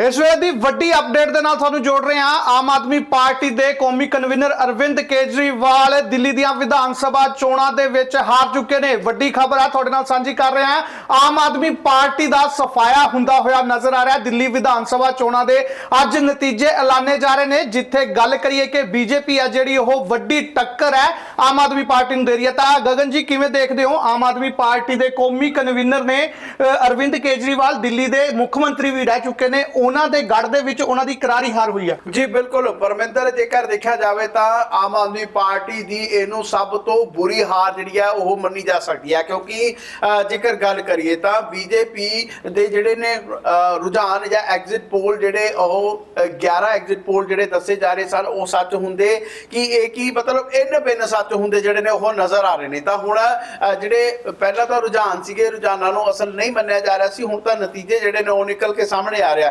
ਇਸ ਵੇਲੇ ਦੀ ਵੱਡੀ ਅਪਡੇਟ ਦੇ ਨਾਲ ਤੁਹਾਨੂੰ ਜੋੜ ਰਹੇ ਹਾਂ ਆਮ ਆਦਮੀ ਪਾਰਟੀ ਦੇ ਕੌਮੀ ਕਨਵੀਨਰ ਅਰਵਿੰਦ ਕੇਜਰੀਵਾਲ। ਦਿੱਲੀ ਦੀਆਂ ਵਿਧਾਨ ਸਭਾ ਚੋਣਾਂ ਦੇ ਵਿੱਚ ਹਾਰ ਚੁੱਕੇ ਨੇ। ਵੱਡੀ ਖਬਰ ਆ ਤੁਹਾਡੇ ਨਾਲ ਸਾਂਝੀ ਕਰ ਰਹੇ ਹਾਂ। ਆਮ ਆਦਮੀ ਪਾਰਟੀ ਦਾ ਸਫਾਇਆ ਹੁੰਦਾ ਹੋਇਆ ਨਜ਼ਰ ਆ ਰਿਹਾ। ਦਿੱਲੀ ਵਿਧਾਨ ਸਭਾ ਚੋਣਾਂ ਦੇ ਅੱਜ ਨਤੀਜੇ ਐਲਾਨੇ ਜਾ ਰਹੇ ਨੇ। ਜਿੱਥੇ ਗੱਲ ਕਰੀਏ ਕਿ ਬੀਜੇਪੀ ਆ ਜਿਹੜੀ ਉਹ ਵੱਡੀ ਟੱਕਰ ਹੈ ਆਮ ਆਦਮੀ ਪਾਰਟੀ ਨੂੰ ਦੇ ਰਹੀ ਹੈ। ਤਾਂ ਗਗਨ ਜੀ, ਕਿਵੇਂ ਦੇਖਦੇ ਹੋ? ਆਮ ਆਦਮੀ ਪਾਰਟੀ ਦੇ ਕੌਮੀ ਕਨਵੀਨਰ ਨੇ ਅਰਵਿੰਦ ਕੇਜਰੀਵਾਲ ਦਿੱਲੀ ਦੇ ਮੁੱਖ ਮੰਤਰੀ ਵੀ ਰਹਿ ਚੁੱਕੇ ਨੇ। ਉਹਨਾਂ ਦੇ ਗੜ ਦੇ ਵਿੱਚ ਉਹਨਾਂ ਦੀ ਕਰਾਰੀ ਹਾਰ ਹੋਈ ਹੈ ਜੀ ਬਿਲਕੁਲ। ਪਰਮਿੰਦਰ ਜੇਕਰ ਦੇਖਿਆ ਜਾਵੇ ਤਾਂ ਆਮ ਆਦਮੀ ਪਾਰਟੀ ਦੀ ਇਹਨੂੰ ਸਭ ਤੋਂ ਬੁਰੀ ਹਾਰ ਜਿਹੜੀ ਹੈ ਉਹ ਮੰਨੀ ਜਾ ਸਕਦੀ ਹੈ ਕਿਉਂਕਿ ਜੇਕਰ ਗੱਲ ਕਰੀਏ ਤਾਂ ਬੀਜੇਪੀ ਦੇ ਜਿਹੜੇ ਨੇ ਰੁਝਾਨ ਜਾਂ ਐਗਜ਼ਿਟ ਪੋਲ ਜਿਹੜੇ ਉਹ ਅਹ, 11 ਐਗਜ਼ਿਟ ਪੋਲ ਜਿਹੜੇ ਦੱਸੇ ਜਾ ਰਹੇ ਸਨ ਉਹ ਸੱਚ ਹੁੰਦੇ ਕਿ ਇਹ ਕੀ ਮਤਲਬ ਇੰਨ ਬਿੰਨ ਸੱਚ ਹੁੰਦੇ ਜਿਹੜੇ ਨੇ ਉਹ ਨਜ਼ਰ ਆ ਰਹੇ ਨੇ। ਤਾਂ ਹੁਣ ਜਿਹੜੇ ਪਹਿਲਾਂ ਤਾਂ ਰੁਝਾਨ ਸੀਗੇ ਰੁਝਾਨਾਂ ਨੂੰ ਅਸਲ ਨਹੀਂ ਮੰਨਿਆ ਜਾ ਰਿਹਾ ਸੀ ਹੁਣ ਤਾਂ ਨਤੀਜੇ ਜਿਹੜੇ ਨੇ ਉਹ ਨਿਕਲ ਕੇ ਸਾਹਮਣੇ ਆ ਰਿਹਾ